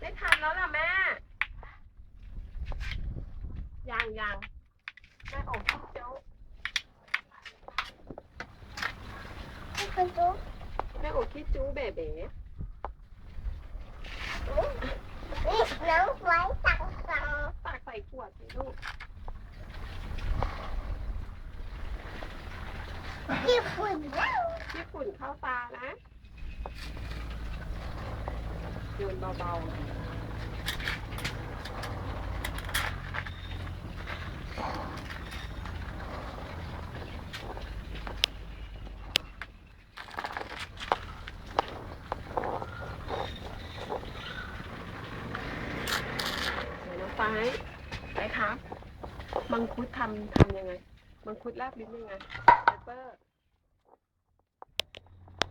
ได้ทำแล้วล่ะแม่ ยังยังแม่ออกข้าวเจ้าไม่จุ๊แม่ออกคิดจู๊บเบ๋นี่น้ำไว้ตักส่ตักใส่ขวดสิลูก ญี่ปุ่นญี่ปุ่นเข้าตานะโยนเบาๆเดี๋ยวน้องไฟไปครับ มังคุดทำทำยังไง มังคุดแลบลิ้นยังไง proper